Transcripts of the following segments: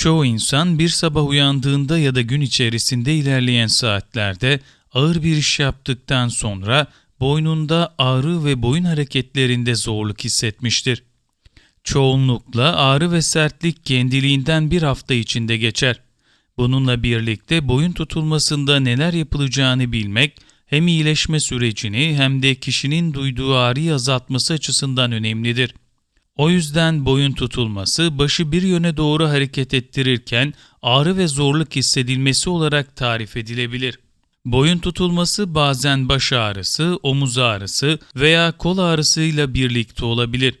Çoğu insan bir sabah uyandığında ya da gün içerisinde ilerleyen saatlerde ağır bir iş yaptıktan sonra boynunda ağrı ve boyun hareketlerinde zorluk hissetmiştir. Çoğunlukla ağrı ve sertlik kendiliğinden bir hafta içinde geçer. Bununla birlikte boyun tutulmasında neler yapılacağını bilmek hem iyileşme sürecini hem de kişinin duyduğu ağrıyı azaltması açısından önemlidir. O yüzden boyun tutulması başı bir yöne doğru hareket ettirirken ağrı ve zorluk hissedilmesi olarak tarif edilebilir. Boyun tutulması bazen baş ağrısı, omuz ağrısı veya kol ağrısıyla birlikte olabilir.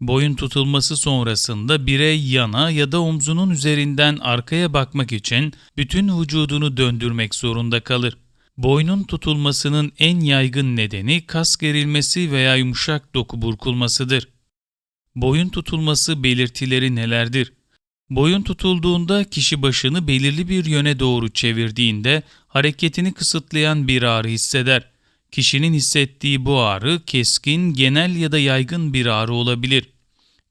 Boyun tutulması sonrasında birey yana ya da omzunun üzerinden arkaya bakmak için bütün vücudunu döndürmek zorunda kalır. Boynun tutulmasının en yaygın nedeni kas gerilmesi veya yumuşak doku burkulmasıdır. Boyun tutulması belirtileri nelerdir? Boyun tutulduğunda kişi başını belirli bir yöne doğru çevirdiğinde hareketini kısıtlayan bir ağrı hisseder. Kişinin hissettiği bu ağrı keskin, genel ya da yaygın bir ağrı olabilir.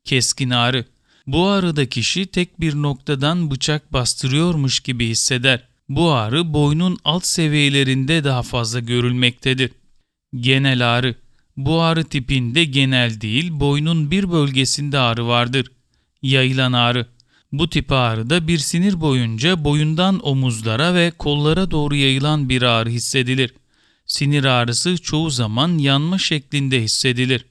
Keskin ağrı. Bu ağrıda kişi tek bir noktadan bıçak bastırıyormuş gibi hisseder. Bu ağrı boynun alt seviyelerinde daha fazla görülmektedir. Genel ağrı. Bu ağrı tipinde genel değil, boynun bir bölgesinde ağrı vardır. Yayılan ağrı. Bu tip ağrıda bir sinir boyunca boyundan omuzlara ve kollara doğru yayılan bir ağrı hissedilir. Sinir ağrısı çoğu zaman yanma şeklinde hissedilir.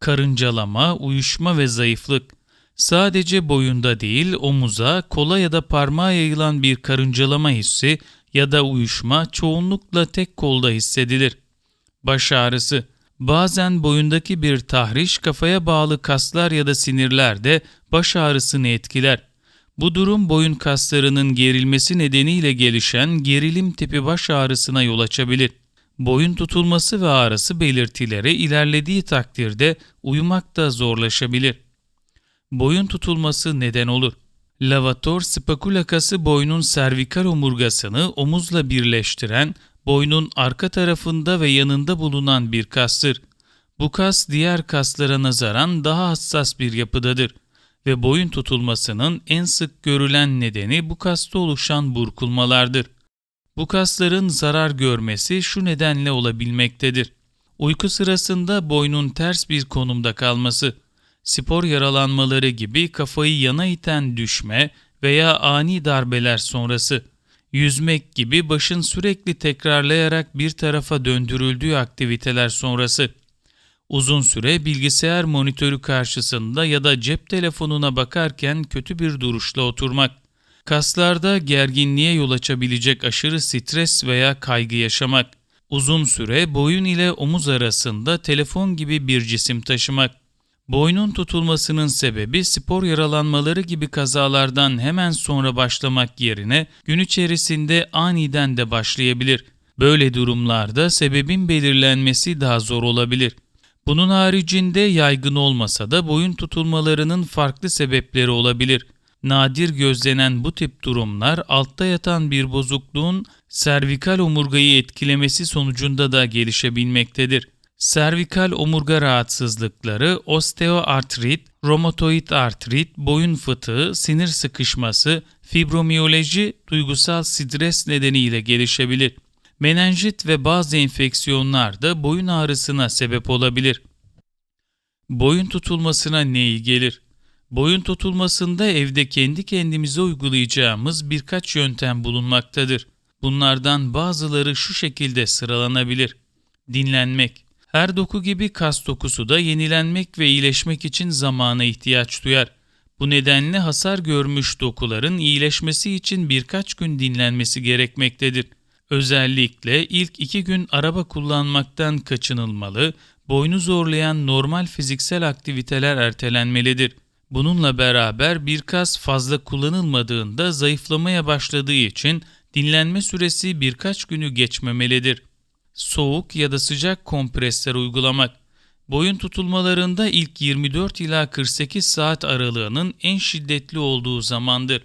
Karıncalama, uyuşma ve zayıflık. Sadece boyunda değil, omuza, kola ya da parmağa yayılan bir karıncalama hissi ya da uyuşma çoğunlukla tek kolda hissedilir. Baş ağrısı. Bazen boyundaki bir tahriş kafaya bağlı kaslar ya da sinirlerde baş ağrısını etkiler. Bu durum boyun kaslarının gerilmesi nedeniyle gelişen gerilim tipi baş ağrısına yol açabilir. Boyun tutulması ve ağrısı belirtileri ilerlediği takdirde uyumak da zorlaşabilir. Boyun tutulması neden olur? Lavator spakulakası boynun servikal omurgasını omuzla birleştiren boynun arka tarafında ve yanında bulunan bir kastır. Bu kas diğer kaslara nazaran daha hassas bir yapıdadır ve boyun tutulmasının en sık görülen nedeni bu kasta oluşan burkulmalardır. Bu kasların zarar görmesi şu nedenle olabilmektedir. Uyku sırasında boynun ters bir konumda kalması, spor yaralanmaları gibi kafayı yana iten düşme veya ani darbeler sonrası, yüzmek gibi başın sürekli tekrarlayarak bir tarafa döndürüldüğü aktiviteler sonrası, uzun süre bilgisayar monitörü karşısında ya da cep telefonuna bakarken kötü bir duruşla oturmak, kaslarda gerginliğe yol açabilecek aşırı stres veya kaygı yaşamak, uzun süre boyun ile omuz arasında telefon gibi bir cisim taşımak, Boynun tutulmasının sebebi spor yaralanmaları gibi kazalardan hemen sonra başlamak yerine gün içerisinde aniden de başlayabilir. Böyle durumlarda sebebin belirlenmesi daha zor olabilir. Bunun haricinde yaygın olmasa da boyun tutulmalarının farklı sebepleri olabilir. Nadir gözlenen bu tip durumlar altta yatan bir bozukluğun servikal omurgayı etkilemesi sonucunda da gelişebilmektedir. Servikal omurga rahatsızlıkları, osteoartrit, romatoid artrit, boyun fıtığı, sinir sıkışması, fibromiyoloji, duygusal stres nedeniyle gelişebilir. Menenjit ve bazı enfeksiyonlar da boyun ağrısına sebep olabilir. Boyun tutulmasına ne iyi gelir? Boyun tutulmasında evde kendi kendimize uygulayacağımız birkaç yöntem bulunmaktadır. Bunlardan bazıları şu şekilde sıralanabilir. Dinlenmek her doku gibi kas dokusu da yenilenmek ve iyileşmek için zamana ihtiyaç duyar. Bu nedenle hasar görmüş dokuların iyileşmesi için birkaç gün dinlenmesi gerekmektedir. Özellikle ilk iki gün araba kullanmaktan kaçınılmalı, boynu zorlayan normal fiziksel aktiviteler ertelenmelidir. Bununla beraber bir kas fazla kullanılmadığında zayıflamaya başladığı için dinlenme süresi birkaç günü geçmemelidir soğuk ya da sıcak kompresler uygulamak. Boyun tutulmalarında ilk 24 ila 48 saat aralığının en şiddetli olduğu zamandır.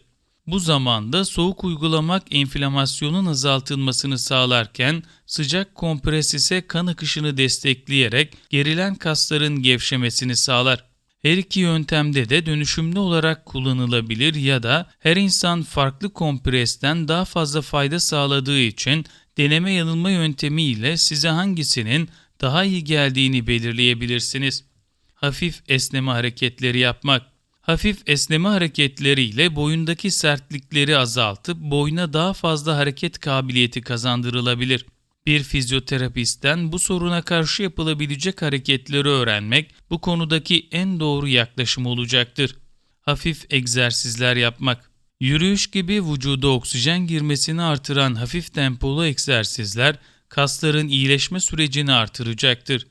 Bu zamanda soğuk uygulamak enflamasyonun azaltılmasını sağlarken sıcak kompres ise kan akışını destekleyerek gerilen kasların gevşemesini sağlar. Her iki yöntemde de dönüşümlü olarak kullanılabilir ya da her insan farklı kompresten daha fazla fayda sağladığı için deneme yanılma yöntemiyle size hangisinin daha iyi geldiğini belirleyebilirsiniz. Hafif esneme hareketleri yapmak. Hafif esneme hareketleriyle boyundaki sertlikleri azaltıp boyuna daha fazla hareket kabiliyeti kazandırılabilir. Bir fizyoterapistten bu soruna karşı yapılabilecek hareketleri öğrenmek bu konudaki en doğru yaklaşım olacaktır. Hafif egzersizler yapmak. Yürüyüş gibi vücuda oksijen girmesini artıran hafif tempolu egzersizler kasların iyileşme sürecini artıracaktır.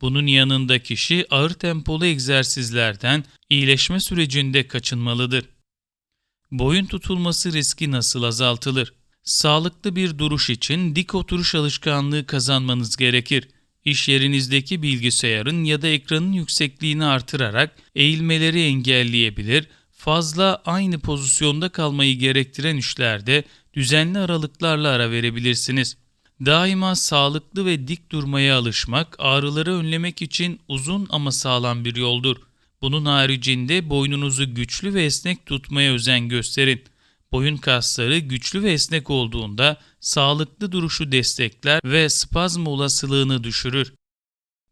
Bunun yanında kişi ağır tempolu egzersizlerden iyileşme sürecinde kaçınmalıdır. Boyun tutulması riski nasıl azaltılır? Sağlıklı bir duruş için dik oturuş alışkanlığı kazanmanız gerekir. İş yerinizdeki bilgisayarın ya da ekranın yüksekliğini artırarak eğilmeleri engelleyebilir, fazla aynı pozisyonda kalmayı gerektiren işlerde düzenli aralıklarla ara verebilirsiniz. Daima sağlıklı ve dik durmaya alışmak ağrıları önlemek için uzun ama sağlam bir yoldur. Bunun haricinde boynunuzu güçlü ve esnek tutmaya özen gösterin. Boyun kasları güçlü ve esnek olduğunda sağlıklı duruşu destekler ve spazm olasılığını düşürür.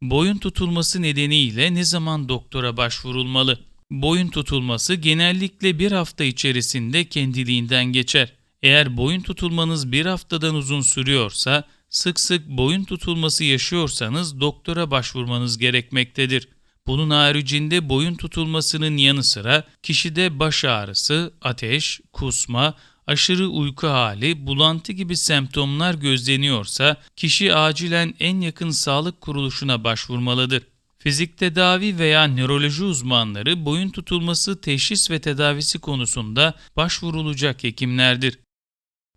Boyun tutulması nedeniyle ne zaman doktora başvurulmalı? Boyun tutulması genellikle bir hafta içerisinde kendiliğinden geçer. Eğer boyun tutulmanız bir haftadan uzun sürüyorsa, sık sık boyun tutulması yaşıyorsanız doktora başvurmanız gerekmektedir. Bunun haricinde boyun tutulmasının yanı sıra kişide baş ağrısı, ateş, kusma, aşırı uyku hali, bulantı gibi semptomlar gözleniyorsa kişi acilen en yakın sağlık kuruluşuna başvurmalıdır. Fizik tedavi veya nöroloji uzmanları boyun tutulması teşhis ve tedavisi konusunda başvurulacak hekimlerdir.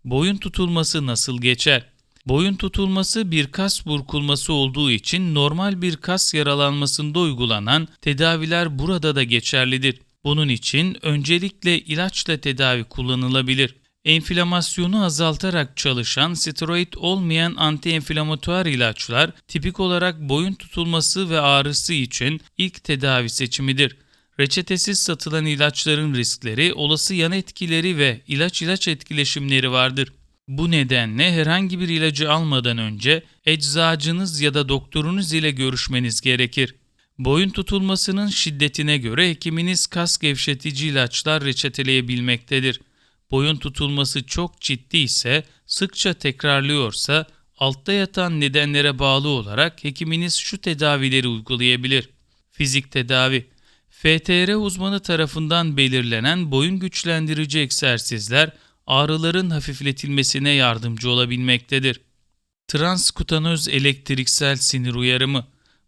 Boyun tutulması nasıl geçer? Boyun tutulması bir kas burkulması olduğu için normal bir kas yaralanmasında uygulanan tedaviler burada da geçerlidir. Bunun için öncelikle ilaçla tedavi kullanılabilir. Enflamasyonu azaltarak çalışan steroid olmayan antienflamatuar ilaçlar tipik olarak boyun tutulması ve ağrısı için ilk tedavi seçimidir. Reçetesiz satılan ilaçların riskleri, olası yan etkileri ve ilaç-ilaç etkileşimleri vardır. Bu nedenle herhangi bir ilacı almadan önce eczacınız ya da doktorunuz ile görüşmeniz gerekir. Boyun tutulmasının şiddetine göre hekiminiz kas gevşetici ilaçlar reçeteleyebilmektedir. Boyun tutulması çok ciddi ise, sıkça tekrarlıyorsa, altta yatan nedenlere bağlı olarak hekiminiz şu tedavileri uygulayabilir. Fizik tedavi FTR uzmanı tarafından belirlenen boyun güçlendirici egzersizler ağrıların hafifletilmesine yardımcı olabilmektedir. Transkutanöz elektriksel sinir uyarımı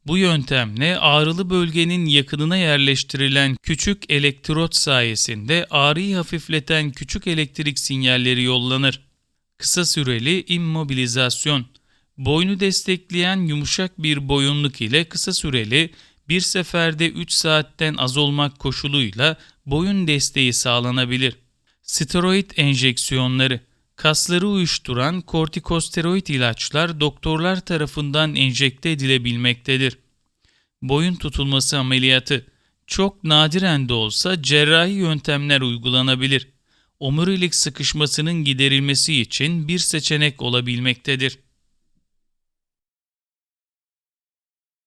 bu yöntemle ağrılı bölgenin yakınına yerleştirilen küçük elektrot sayesinde ağrıyı hafifleten küçük elektrik sinyalleri yollanır. Kısa süreli immobilizasyon Boynu destekleyen yumuşak bir boyunluk ile kısa süreli bir seferde 3 saatten az olmak koşuluyla boyun desteği sağlanabilir. Steroid enjeksiyonları Kasları uyuşturan kortikosteroid ilaçlar doktorlar tarafından enjekte edilebilmektedir. Boyun tutulması ameliyatı çok nadiren de olsa cerrahi yöntemler uygulanabilir. Omurilik sıkışmasının giderilmesi için bir seçenek olabilmektedir.